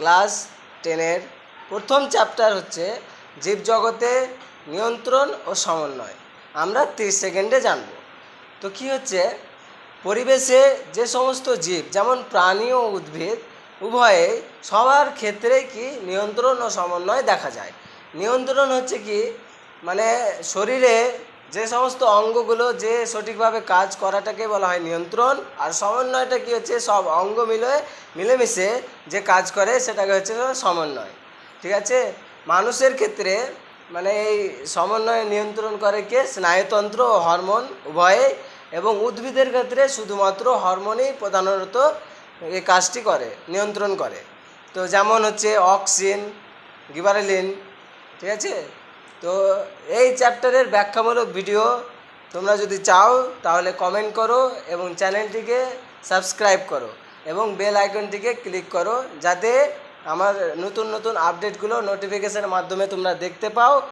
Class টেনের প্রথম chapter হচ্ছে জীবজগতে নিয়ন্ত্রণ ও সমন্বয়। আমরা তিরিশ সেকেন্ডে জানব। তো কি হচ্ছে? পরিবেশে যে সমস্ত জীব, যেমন প্রাণী ও উদ্ভিদ, উভয়ে সবার ক্ষেত্রেই কি নিয়ন্ত্রণ ও সমন্বয় দেখা যায়? নিয়ন্ত্রণ হচ্ছে কি? মানে শরীরে যে সমস্ত অঙ্গগুলো যে সঠিকভাবে কাজ করাটাকে বলা হয় নিয়ন্ত্রণ, আর সমন্বয়টা কি হচ্ছে? সব অঙ্গ মিলে, মিলেমিশে যে কাজ করে সেটাকে হচ্ছে সমন্বয়। ঠিক আছে? মানুষের ক্ষেত্রে মানে এই সমন্বয় নিয়ন্ত্রণ করে কে? স্নায়ুতন্ত্র ও হরমোন উভয়ে, এবং উদ্ভিদের ক্ষেত্রে শুধুমাত্র হরমোনই প্রধানত এই কাজটি করে, নিয়ন্ত্রণ করে। তো যেমন হচ্ছে অক্সিন গিবারেলিন, ঠিক আছে? তো এই চ্যাপ্টারের ব্যাখ্যামূলক ভিডিও তোমরা যদি চাও, তাহলে কমেন্ট করো এবং চ্যানেলটিকে সাবস্ক্রাইব করো এবং বেল আইকনটিকে ক্লিক করো, যাতে আমার নতুন নতুন আপডেটগুলো নোটিফিকেশানের মাধ্যমে তোমরা দেখতে পাও।